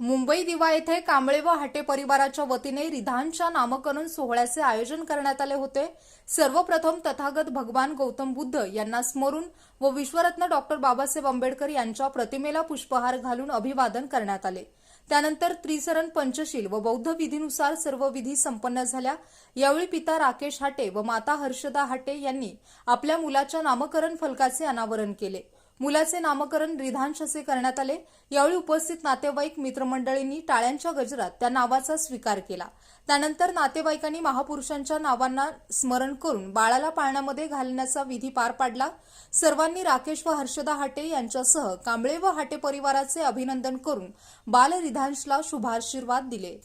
मुंबई दिवा येथे कांबळे व हाटे परिवाराच्या वतीने रिधानच्या नामकरण सोहळ्याचे आयोजन करण्यात आले होते. सर्वप्रथम तथागत भगवान गौतम बुद्ध यांना स्मरून व विश्वरत्न डॉक्टर बाबासाहेब आंबेडकर यांच्या प्रतिमेला पुष्पहार घालून अभिवादन करण्यात आले. त्यानंतर त्रिसरण पंचशील व बौद्ध विधीनुसार सर्व विधी संपन्न झाल्या. यावेळी पिता राकेश हाटे व माता हर्षदा हाटे यांनी आपल्या मुलाच्या नामकरण फलकाचे अनावरण केले. मुलाचे नामकरण रिधांश असे करण्यात आले. यावेळी उपस्थित नातेवाईक मित्रमंडळींनी टाळ्यांच्या गजरात त्या नावाचा स्वीकार केला. त्यानंतर नातेवाईकांनी महापुरुषांच्या नावांना स्मरण करून बाळाला पाळण्यामध्ये घालण्याचा विधी पार पाडला. सर्वांनी राकेश व हर्षदा हाटे यांच्यासह कांबळे व हाटे परिवाराचे अभिनंदन करून बाल रिधांशला शुभाशीर्वाद दिले.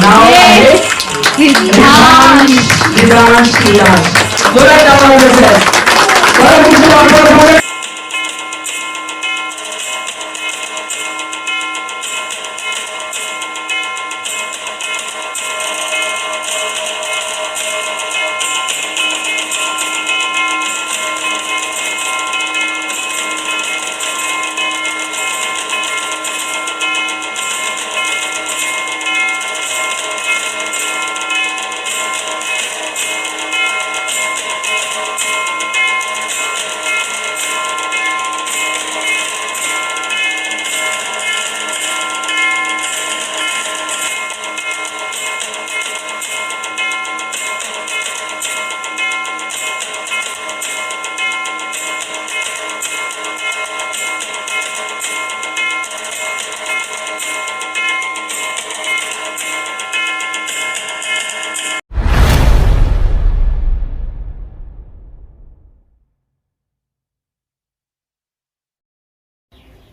नाव आहे विधान विधान श्रीराम